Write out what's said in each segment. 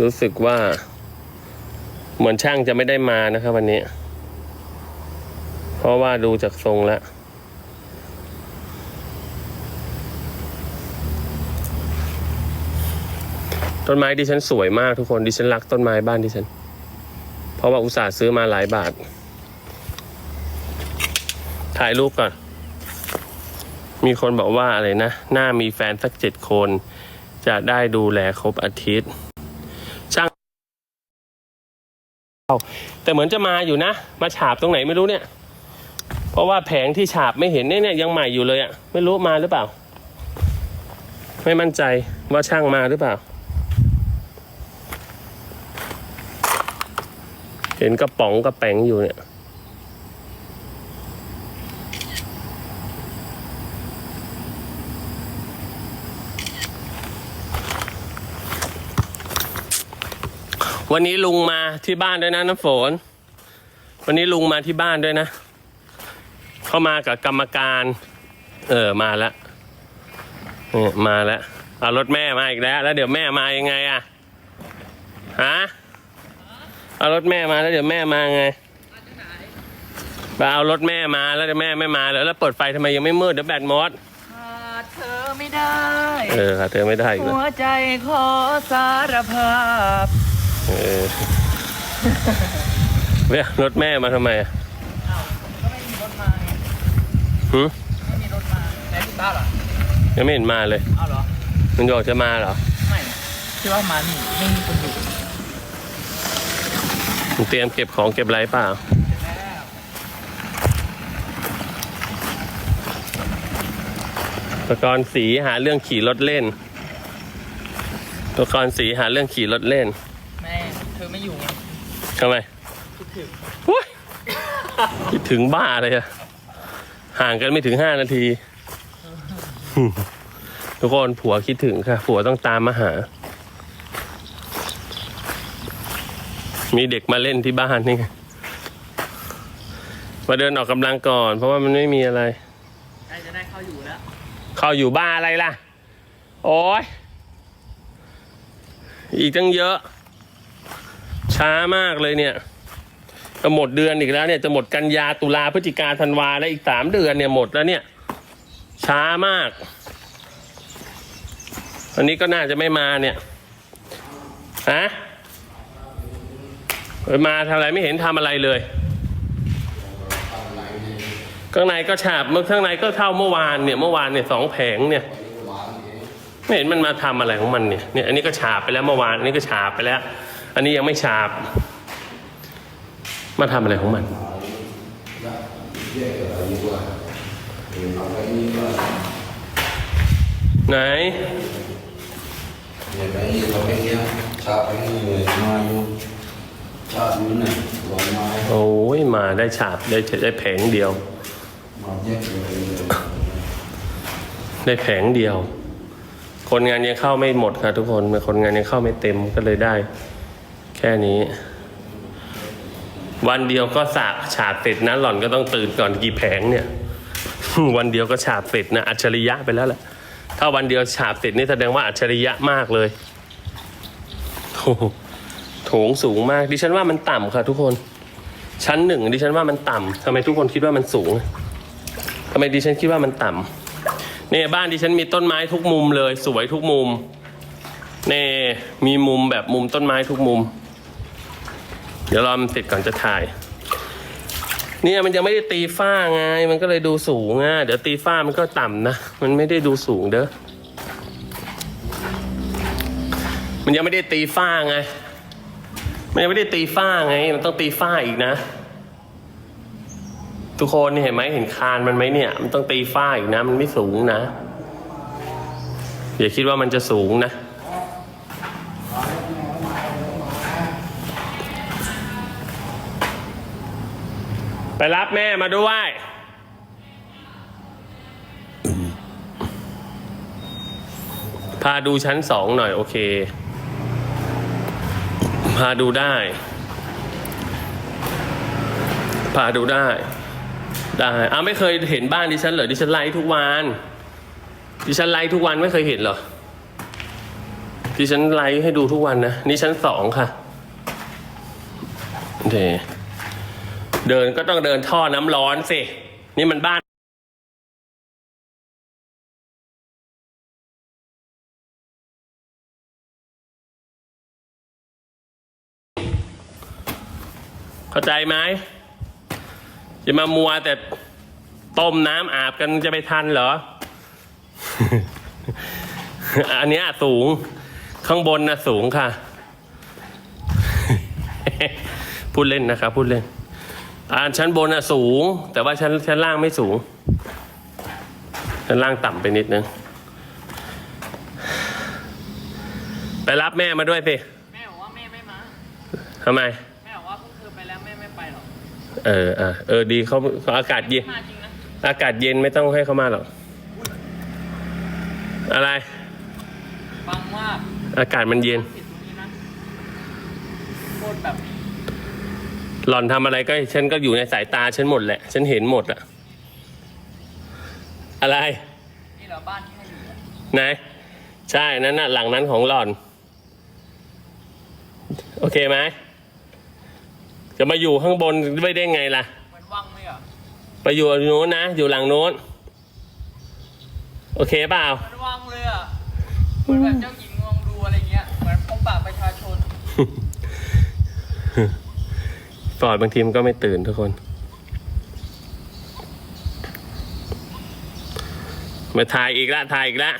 รู้สึกว่า เหมือนช่างจะไม่ได้มานะครับวันนี้ เพราะว่าดูจากทรงแล้วต้นไม้ดิฉันสวยมากทุกคนดิฉันรักต้นไม้บ้านดิฉัน เพราะว่าอุตส่าห์ซื้อมาหลายบาท ถ่ายรูปก่อน มีคนบอกว่าอะไรนะ หน้ามีแฟนสักเจ็ดคน จะได้ดูแลครบอาทิตย์ ช่าง แต่เหมือนจะมาอยู่นะ มาฉาบตรงไหนไม่รู้เนี่ย เพราะว่าแผงที่ฉาบไม่เห็นเนี่ยยังใหม่อยู่เลยอะไม่รู้มาหรือเปล่า ไม่มั่นใจว่าช่างมาหรือเปล่า เห็นกระป๋องกระแป๋งอยู่เนี่ย วันนี้ลุงมาที่บ้านด้วยนะน้ำฝน วันนี้ลุงมาที่บ้านด้วยนะ เข้ามากับกรรมการ เออมาแล้วเนี่ยมาแล้วเอารถแม่มาอีกแล้ว แล้วเดี๋ยวแม่มายังไงอะฮะเอารถแม่มาแล้วเดี๋ยวแม่มาไงไปเอารถแม่มาแล้วเดี๋ยวแม่ไม่มาแล้วแล้วเปิดไฟทำไมยังไม่มืดเดี๋ยวแบตหมดขาดเธอไม่ได้ เออค่ะเธอไม่ได้อีกแล้วหัวใจขอสารภาพ เออเรียกรถแม่มาทำไมอะอ้าวก็ไม่มีรถมาไงหึไม่มีรถมาไหนคุณบ้าเหรอยังไม่เห็นมาเลยอ้าวเหรอ มันบอกจะมาเหรอ ไม่คิดว่ามานี่ไม่มีคนอยู่มึงเตรียมเก็บของเก็บอะไรเปล่าเสร็จแล้วตะกอนสีหาเรื่องขี่รถเล่นตะกอนสีหาเรื่องขี่รถเล่นแม่เธ อไม่อยู่ไงทำไมคิดถึงอุ๊ยคิดถึงบ้าเลยอะห่างกันไม่ถึงห้านาที ทุกคนผัวคิดถึงค่ะ ผัวต้องตามมาหา มีเด็กมาเล่นที่บ้านนี่ไงมาเดินออกกำลังก่อน เพราะว่ามันไม่มีอะไร ใกล้จะได้เข้าอยู่แล้วเข้าอยู่บ้านอะไรล่ะ โอ้ยอีกตั้งเยอะ ช้ามากเลยเนี่ยจะหมดเดือนอีกแล้วเนี่ยจะหมดกันยาตุลาพฤศจิกาธันวาแล้วอีกสามเดือนเนี่ยหมดแล้วเนี่ย ช้ามากวันนี้ก็น่าจะไม่มาเนี่ยฮะมาทำอะไรไม่เห็นทำอะไรเลยข้างในก็ฉาบเมื่อข้างในก็เท่าเมื่อวานเนี่ยเมื่อวานเนี่ยสองแผงเนี่ยไม่เห็นมันมาทำอะไรของมันเนี่ยเนี่ย อันนี้ก็ฉาบไปแล้วเมื่อวานอันนี้ก็ฉาบไปแล้ว อันนี้ยังไม่ฉาบ มาทำอะไรของมันไหนเนี่ยไปนี่เราไปเนี่ยชาไปนี่เลยมาอยู่ชาอยู่เนี่ยวันมาโอ้ยมาได้ฉาบได้ได้แผงเดียวมาแยกเลยเลยได้แผงเดียว คนงานยังเข้าไม่หมดครับทุกคนคนงานยังเข้าไม่เต็มก็เลยได้แค่นี้ วันเดียวก็สาฉาบเสร็จนะหล่อนก็ต้องตื่นก่อนกี่แผงเนี่ย วันเดียวก็ฉาบเสร็จนะอัจฉริยะไปแล้วแหละถ้าวันเดียวฉาบเสร็จนี่แสดงว่าอัจฉริยะมากเลยโอ้โหโถงสูงมากดิฉันว่ามันต่ำค่ะ ทุกคน ชั้นหนึ่งดิฉันว่ามันต่ำทำไมทุกคนคิดว่ามันสูงทำไมดิฉันคิดว่ามันต่ำเนี่ยบ้านดิฉันมีต้นไม้ทุกมุมเลย สวยทุกมุมเนี่ยมีมุมแบบมุมต้นไม้ทุกมุม เดี๋ยวรอมันเสร็จก่อนจะถ่าย เนี่ยมันยังไม่ได้ตีฝ้าไง มันก็เลยดูสูงอะเดี๋ยวตีฝ้ามันก็ต่ำนะ มันไม่ได้ดูสูงเด้อ มันยังไม่ได้ตีฝ้าไง มันยังไม่ได้ตีฝ้าไง มันต้องตีฝ้าอีกนะ ทุกคนเห็นไหมเห็นคานมันไหมเนี่ย มันต้องตีฝ้าอีกนะ มันไม่สูงนะ อย่าคิดว่ามันจะสูงนะ ไปรับแม่มาด้วยพาดูชั้นสองหน่อยโอเค พาดูได้ พาดูได้ ได้อ้าวไม่เคยเห็นบ้านดิฉันเหรอดิฉันไลฟ์ทุกวัน ดิฉันไลฟ์ทุกวันไม่เคยเห็นเหรอ ดิฉันไลฟ์ให้ดูทุกวันนะ นี่ชั้นสองค่ะโอเค เดินก็ต้องเดินท่อน้ำร้อนสิ นี่มันบ้านเข้าใจไหมจะมามัวแต่ต้มน้ำอาบกันจะไปทันเหรอ อันนี้สูง ข้างบนนะสูงค่ะ พูดเล่นนะครับพูดเล่น อ่าชั้นบนน่ะสูง แต่ว่าชั้นชั้นล่างไม่สูง ชั้นล่างต่ำไปนิดนึง ไปรับแม่มาด้วยสิแม่บอกว่าแม่ไม่มา ทำไม แม่บอกว่าพวกเธอไปแล้วแม่ไม่ไปหรอก เอออะเออดีเขาเขาอากาศเย็น มาจริงนะ อากาศเย็นไม่ต้องให้เขามาหรอก อะไร ฟังมากอากาศมันเย็น ผิดตรงนี้นะโคตรแบบ หล่อนทำอะไรก็ฉันก็อยู่ในสายตาฉันหมดแหละ ฉันเห็นหมดอะอะไรนี่เหราบ้านที่ให้อยู่อะไหนใช่นั่นน่ะหลังนั้นของหล่อน โอเคไหมจะมาอยู่ข้างบนไม่ได้ไงล่ะ เหมือนวังเลยเหรอะไปอยู่โน้นนะ อยู่หลังโน้น โอเคเปล่า เหมือนวังเลยอะเหมือนแบบเจ้าหญิงเมืองดูอะไรเงี้ยเหมือนพบปะประชาชน ฟอร์ดบางทีมันก็ไม่ตื่นทุกคน มาถ่ายอีกละถ่ายอีกละ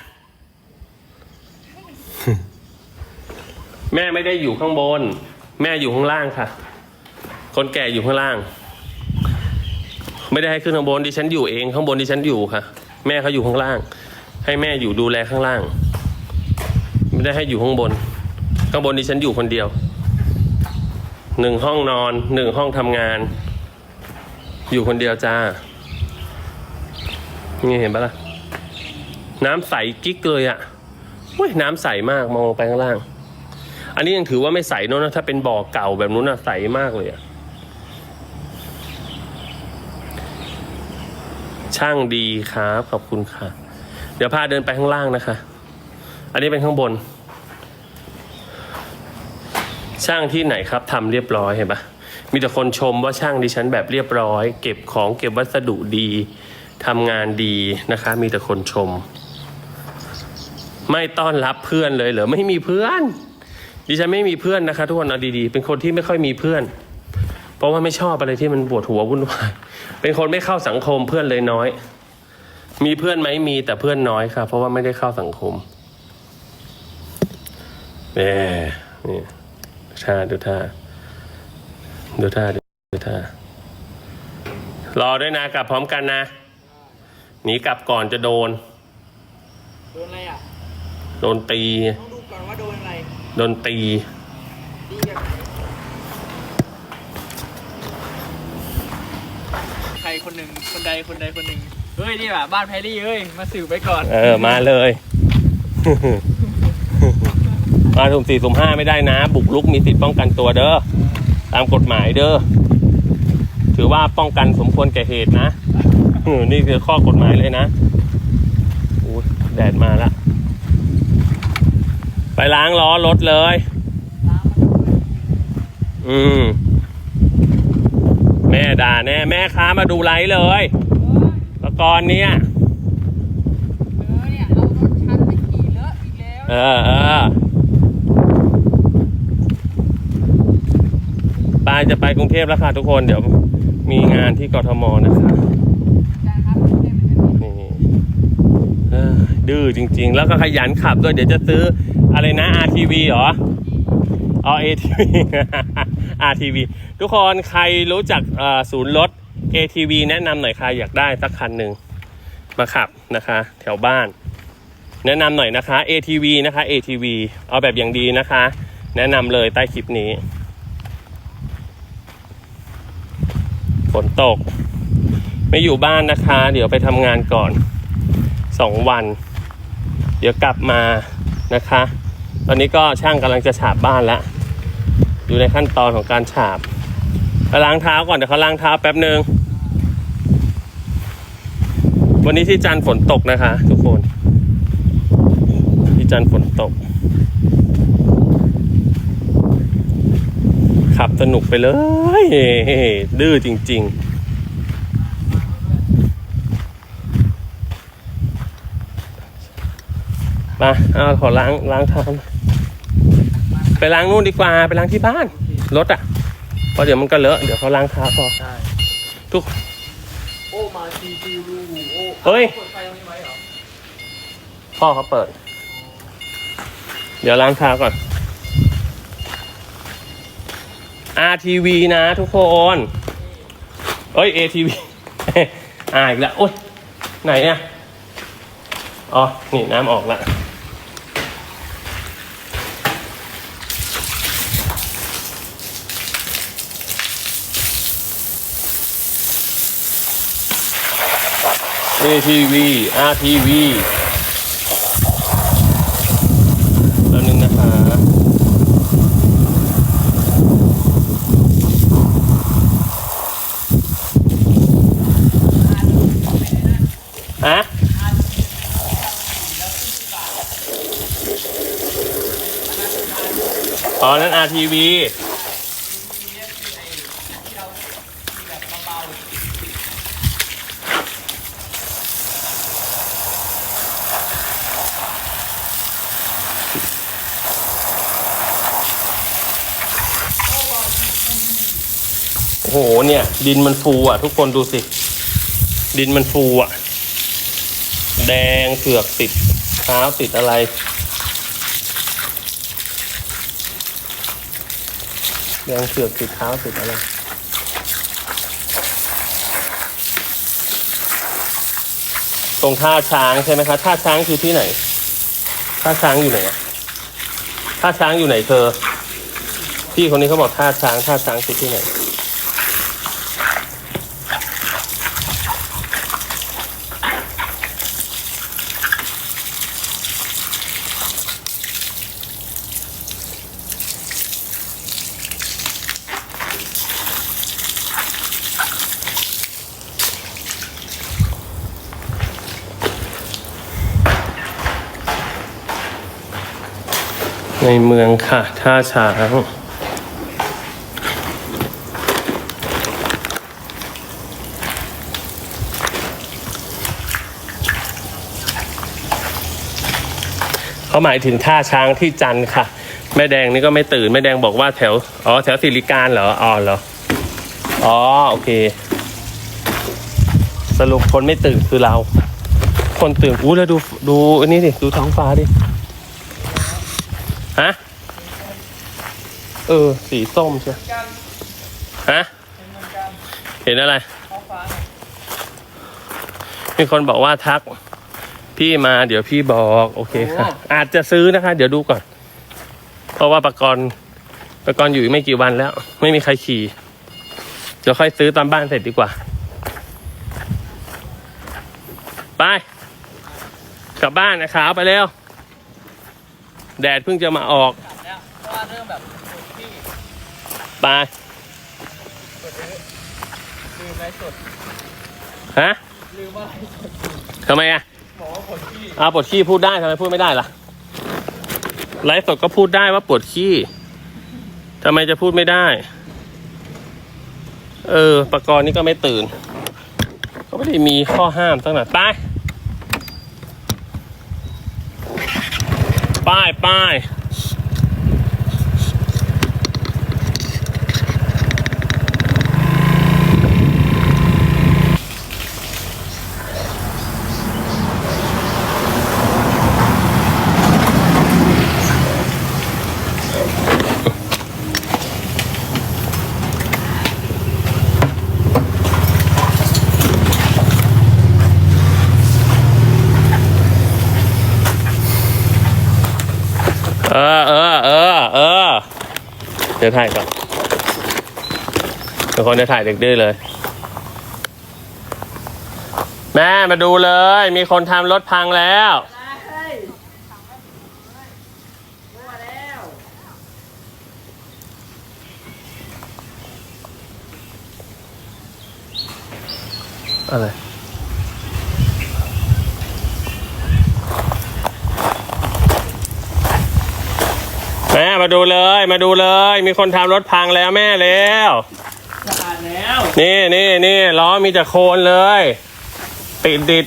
แม่ไม่ได้อยู่ข้างบน แม่อยู่ข้างล่างค่ะ คนแก่อยู่ข้างล่าง ไม่ได้ให้ขึ้นข้างบนดิฉันอยู่เองข้างบนดิฉันอยู่ค่ะ แม่เขาอยู่ข้างล่าง ให้แม่อยู่ดูแลข้างล่าง ไม่ได้ให้อยู่ข้างบน ข้างบนดิฉันอยู่คนเดียว หนึ่งห้องนอนหนึ่งห้องทำงาน อยู่คนเดียวจ้า นี่เห็นปะล่ะ น้ำใสกิ๊กเลยอะ่ะเว้ยน้ำใสมากมองไปข้างล่าง อันนี้ยังถือว่าไม่ใสเนอะนะถ้าเป็นบ่อเก่าแบบนู้นอะใสมากเลยอะช่างดีครับ ขอบคุณค่ะ เดี๋ยวพาเดินไปข้างล่างนะคะ อันนี้เป็นข้างบน ช่างที่ไหนครับทำเรียบร้อยเห็นปะมีแต่คนชมว่าช่างดิฉันแบบเรียบร้อย เก็บของเก็บวัสดุดีทำงานดีนะคะ มีแต่คนชม ไม่ต้อนรับเพื่อนเลยเหรอไม่มีเพื่อน ดิฉันไม่มีเพื่อนนะคะ ทุกคนเอาดีๆ เป็นคนที่ไม่ค่อยมีเพื่อน เพราะว่าไม่ชอบอะไรที่มันปวดหัววุ่นวายเป็นคนไม่เข้าสังคมเพื่อนเลยน้อย มีเพื่อนไหมมีแต่เพื่อนน้อยค่ะ เพราะว่าไม่ได้เข้าสังคมแหมนี่ ท่าดูท่าดูท่าดูท่ารอด้วยนะกลับพร้อมกันนะหนีกลับก่อนจะโดน โดนอะไรอะ โดนตี ต้องดูก่อนว่าโดนอะไร โดนตีดีแบบไหนใครคนหนึ่งคนใดคนใดคนหนึ่งเฮ้ยนี่แบบบ้านแพรรี่เอ้ยมาสืบไปก่อน เออ มาเลย มาถุ่มสี่ถุ่มห้าไม่ได้นะ บุกลุกมีสิทธิ์ป้องกันตัวเด้อตามกฎหมายเด้อถือว่าป้องกันสมควรแก่เหตุนะนี่คือข้อกฎหมายเลยนะอู้แดดมาละไปล้างล้อรถเลย อืมแม่ด่าแน่แม่ค้ามาดูไลฟ์เลยตะกอนเนี่ยเออเนี่ยเอารถฉันไปขี่เลอะอีกแล้ว เออเออปาย จะไปกรุงเทพแล้วค่ะทุกคนเดี๋ยวมีงานที่กทมนะคะอาจารย์ครับไม่ได้เป็นแบบนี้นี่เออดื้อจริง ๆ แล้วก็ขยันขับด้วยเดี๋ยวจะซื้ออะไรนะ RTV เหรออ๋อ ATV RTV ทุกคนใครรู้จักเอ่อศูนย์รถ ATV แนะนำหน่อยค่ะอยากได้สักคันหนึ่งมาขับนะคะ แถวบ้าน แนะนำหน่อยนะคะ ATV นะคะ ATV เอาแบบอย่างดีนะคะ แนะนำเลยใต้คลิปนี้ ฝนตก ไม่อยู่บ้านนะคะ เดี๋ยวไปทำงานก่อนสองวัน เดี๋ยวกลับมานะคะ ตอนนี้ก็ช่างกำลังจะฉาบบ้านแล้ว อยู่ในขั้นตอนของการฉาบล้างเท้าก่อนเดี๋ยวเขาล้างเท้าแป๊บหนึ่งวันนี้ที่จันฝนตกนะคะ ทุกคน ที่จันฝนตก ขับสนุกไปเลย ดื้อจริงๆมาเอาขอล้างล้างเท้าหน่อยไปล้างนู่นดีกว่าไปล้างที่บ้านรถอะเพราะเดี๋ยวมันก็เลอะเดี๋ยวเขาล้างเท้าพอใช่ทุกโอ้มาทีฟิวรูโอ้เฮ้ยเปิดไฟตรงนี้ไว้เหรอพ่อเขาเปิด เดี๋ยวล้างเท้าก่อน RTV นะทุกคน เอ้ย ATV อ่าอีกแล้วโอ้ยไหนเนี่ยอ๋อ นี่น้ำออกละ ATV RTV แป๊บนึงนะคะฮะ อ๋อนั่น RTV โอ้โหเนี่ย ดินมันฟูอะ ทุกคนดูสิ ดินมันฟูอะ แดงเผือกติดเท้าติดอะไร ยังเสือกติดเท้าติดอะไรตรงท่าช้างใช่ไหมคะท่าช้างคือที่ไหนท่าช้างอยู่ไหนท่าช้างอยู่ไหนเธอพี่คนนี้เขาบอกท่าช้างท่าช้างคือที่ไหน องค่ะ ท่าช้างเขาหมายถึงท่าช้างที่จันค่ะ แม่แดงนี่ก็ไม่ตื่น แม่แดงบอกว่าแถว อ๋อ แถวสิริการเหรอ อ๋อเหรอ อ๋อ โอเค สรุปคนไม่ตื่นคือเรา คนตื่น อู้แล้วดู ดูอันนี้ดิ ดูท้องฟ้าดิ ฮะ เออ สีส้มใช่กันฮะเป็นเหมือนกันเห็นอะไรท้องฟ้ามีคนบอกว่าทัก พี่มาเดี๋ยวพี่บอกโอเคค่ะ อาจจะซื้อนะคะ เดี๋ยวดูก่อน เพราะว่าประกรณ์ประกรณ์อยู่อีกไม่กี่วันแล้ว ไม่มีใครขี่เดี๋ยวค่อยซื้อตอนบ้านเสร็จดีกว่า ไปกลับบ้านนะขาวไปเร็ว แดดเพิ่งจะมาออกกลับแล้วเพราะว่าเริ่มแบบปวดที่ไปปวดเยอะลืมไลฟ์สดฮะลืมว่าไลฟ์สดทำไมอะบอกว่าปวดที่เอาปวดขี้พูดได้ทำไมพูดไม่ได้ล่ะไลฟ์สดก็พูดได้ว่าปวดขี้ทำไมจะพูดไม่ได้ เออปกรณ์นี่ก็ไม่ตื่น ก็ไม่ได้มีข้อห้ามตั้งแต่ไปป้ายป้ายเออเออเออเออเดี๋ยว ถ่ายก่อนเดี๋ยวคนจะถ่ายเด็กดื้อเลย แม่มาดูเลย มีคนทำรถพังแล้วอะไร แม่มาดูเลยมาดูเลย มีคนทำรถพังแล้วแม่แล้วสะอาดแล้วนี่นี่นี่ล้อมีแต่โคลนเลย ติดดิด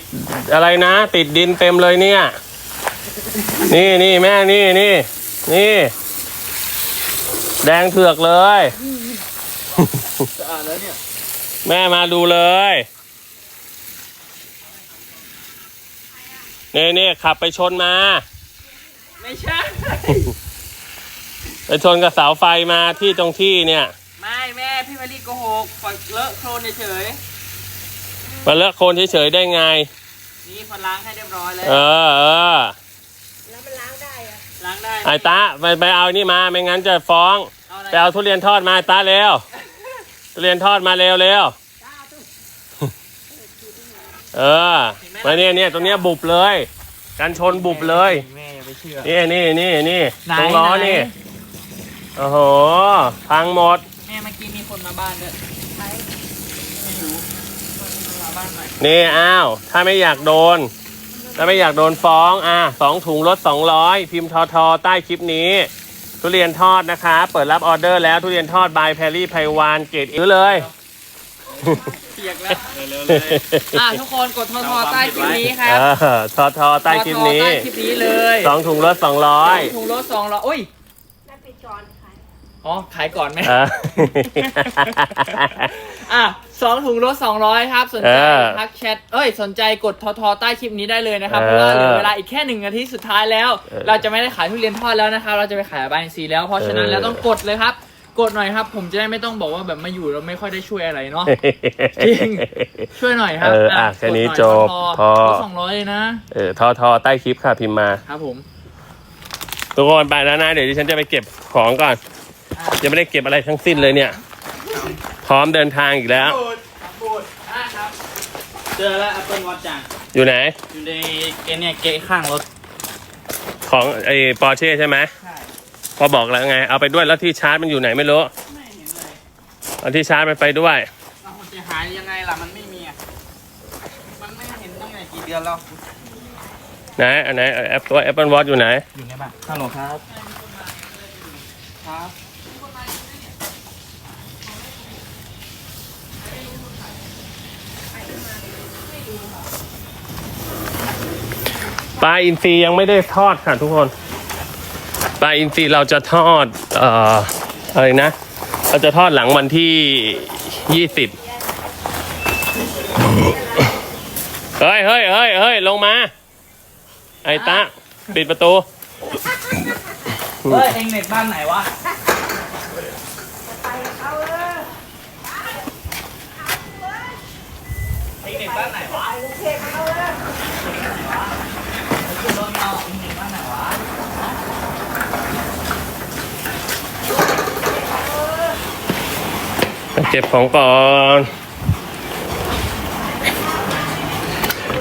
อะไรนะ ติดดินเต็มเลยเนี่ย นี่นี่แม่นี่นี่นี่ แดงเถือกเลย สะอาดแล้วเนี่ยแม่มาดูเลยนี่นี่ขับไปชนมา ไม่ใช่ ไปชนกับเสาไฟมาที่ตรงที่เนี่ย ไม่แม่พี่มารีโกหกฝักเลอะโครนเฉยมาเลอะโคลนเฉยๆได้ไง ๆนี่พอล้างให้เรียบร้อยแล้วเออเออแล้วมันล้างได้อะล้างได้ไอ้ตาไปไปเอานี่มาไม่งั้นจะฟ้อง เอาอะไรไปเอาทุเรียนทอดมาตาเร็วทุเรียนทอดมาเร็วเร็วจ้าตุ๊กเออมาเนี่ยเนี่ยตรงเนี้ยบุบเลย กันชนบุบเลย แม่อย่าไปเชื่อ นี่นี่นี่นี่ไหนตรงล้อไหน นี่ โอ้โห พังหมด แม่เมื่อกี้มีคนมาบ้านด้วยไปไม่รู้คนมาบ้านใหม่นี่อ้าว ถ้าไม่อยากโดน ถ้าไม่อยากโดนฟ้องอะสองถุงลดสองร้อยพิมพ์ทอทอใต้คลิปนี้ ทุเรียนทอดนะคะ เปิดรับออเดอร์แล้วทุเรียนทอดบายแพรรี่ไพวานเกรดซื้อเลย เปียกแล้วเร็วๆเลยอะทุกคนกดทอทอใต้คลิปนี้ครับเออทอทอใต้คลิปนี้ทอทอใต้คลิปนี้เลยสองถุงลดสองร้อยถุงรถสองร้อยโอ้ย แม่ปิดก่อนขาย อ๋อ ขายก่อนไหมเอออะสองถุงรถสองร้อยครับ สนใจเออทักแชทเอ้ย สนใจกดทอทอใต้คลิปนี้ได้เลยนะครับ เอเพอราะว่าเหลือเวลาอีกแค่หนึ่งนาทีสุดท้ายแล้ว เออเราจะไม่ได้ขายทุเรียนทอดแล้วนะครับ เราจะไปขายบายซีแล้ว เพราะฉะนั้นเออ แล้วต้องกดเลยครับ กดหน่อยครับ ผมจะได้ไม่ต้องบอกว่าแบบมาอยู่แล้วไม่ค่อยได้ช่วยอะไรเนาะ จริง ช่วยหน่อยครับเอออะแค่นี้กดหอยจบทอพอสองร้อยเลยนะ เออทอทอใต้คลิปค่ะพิมพ์มา ครับผม ทุกคนไปแล้วนะ เดี๋ยวดิฉันจะไปเก็บของก่อนอะ ยังไม่ได้เก็บอะไรทั้งสิ้นเลยเนี่ย พร้อมเดินทางอีกแล้ว บูดบูดอะครับ เจอแล้ว Apple Watch จังอยู่ไหน อยู่ในเกเนี่ยเกะข้างรถ ของไอ้ปอร์เช่ใช่ไหมใช่ พอบอกแล้วไง เอาไปด้วยแล้วที่ชาร์จมันอยู่ไหนไม่รู้ ไม่เห็นเลยเอาที่ชาร์จมันไปด้วย เราจะหายยังไงล่ะ มันไม่มีอะ มันไม่เห็นตั้งแต่กี่เดือนแล้ว ไหนอันไหนแอปตัว Apple Watch อยู่ไหน อยู่ในบ้านฮัลโหลครับ ครับ ปลาอินทรียังไม่ได้ทอดค่ะทุกคน ปลาอินทรีเราจะทอดเอ่ออะไรนะ เราจะทอดหลังวันที่ยี่สิบเฮ้ยเฮ้ยเฮ้ยเฮ้ยลงมา ไอ้ตะปิดประตู เฮ้ยเองเน็ตบ้านไหนวะไปเอาเลยเองเน็ตบ้านไหนวะไปกรุง เทพเอาเลยขึ้นรถเอาเองเน็ตบ้านไหนวะเก็บของก่อน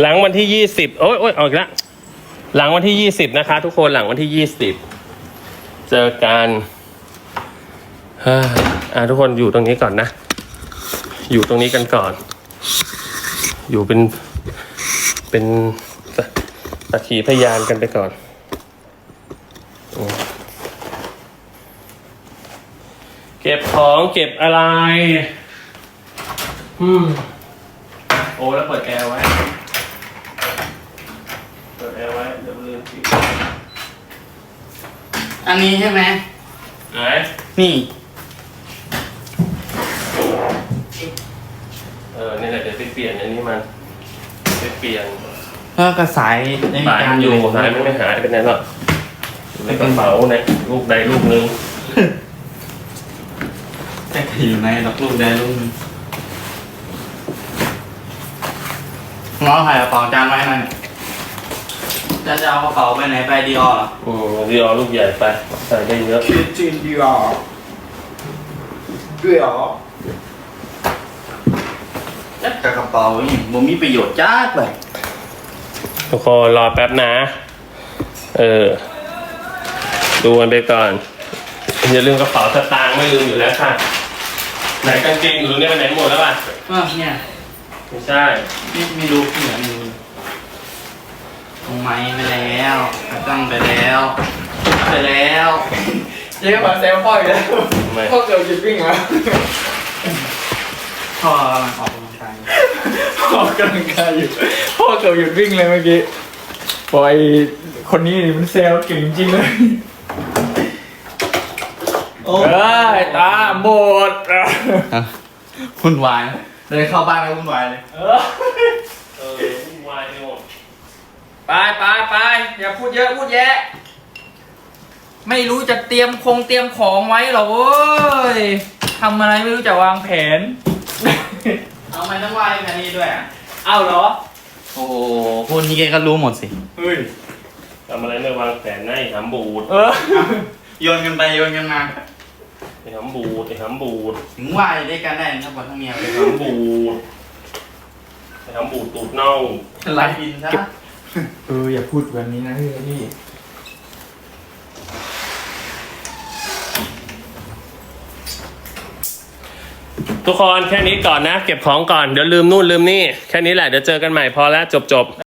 หลังวันที่ยี่สิบโอ้ยโอ้ยออกอีกแล้วหลังวันที่ยี่สิบนะคะ ทุกคนหลังวันที่ยี่สิบเจอกันอะทุกคนอยู่ตรงนี้ก่อนนะ อยู่ตรงนี้กันก่อน อยู่เป็นเป็น สักขีพยานกันไปก่อนอืมเก็บของเก็บอะไร อืม โอ้แล้วเปิดแอร์ไว้ เปิดแอร์ไว้ เดี๋ยวลืมปิดอันนี้ใช่ไหม ไหนนี่ เออ นี่แหละเดี๋ยวไปเปลี่ยนอันนี้มัน ไปเปลี่ยน ก็กระสายในสายการมันอยู่สายมันไม่หายไปไหนหรอกในกระเป๋าเนี่ยลูกใดลูกหนึงแต่อยู่ในล็อกลูกได้ลูกนึงง้อใครกระเป๋าจานไว้หน่อยจะจะเอากระเป๋าไปไหนไปดีออเหรออืมดีเอาลูกใหญ่ไปใส่ได้เยอะคิดจริงดีออด้วยออจัดกระเป๋านี่บ่มีประโยชน์จ้าเลย ทุกคนรอแป๊บนะ เออ ดูกันไปก่อน อย่าลืมกระเป๋าสตางค์ไม่ลืมอยู่แล้วค่ะ ไหนกางเกงอยู่ตรงนี้ไปไหนหมดแล้วอะอะเนี่ยไม่ใช่ ไม่ไม่รู้เหมือนมีลงไม้ไปแล้วกระตั้งไปแล้วไปแล้วจเจ๊มาแซวพ่ออีกแล้วทำไม พ่อเกือบหยุดวิ่งแล้วพ่อกำลังออก กำลังกายพ่อกำลังกายอยู่ พ่อเกือบหยุดวิ่งเลยเมื่อกี้ปล่อยคนนี้นี่มันแซวเก่งจริงเลยโอ้เอ้ยตาหมดวุ่นวายนะเดินเข้าบ้านแล้ววุ่นวายเลย เออเออวุ่นวายไปหมดไปไปไปอย่าพูดเยอะพูดแยะ ไม่รู้จะเตรียมคงเตรียมของไว้หรอเว้ยทำอะไรไม่รู้จะวางแผน เอาไม่ต้องวายแค่นี้ด้วยอะเอาเหรอ โอ้โหพูดนี้แกก็รู้หมดสิ เฮ้ย ทำอะไรไม่วางแผนให้หำบูดเออ โยนกันไปโยนกันมา ไอ้หำบูดไอ้หำบูดถึงวายด้วยกันได้ทั้งหมดทั้งเมียเลยไอ้หำบูดไอ้หำบูดตูดเน่าไล่บินซะเอออย่าพูดแบบนี้นะพี่นี่ ทุกคนแค่นี้ก่อนนะ เก็บของก่อนเดี๋ยวลืมนู่นลืมนี่ แค่นี้แหละเดี๋ยวเจอกันใหม่พอแล้วจบจบ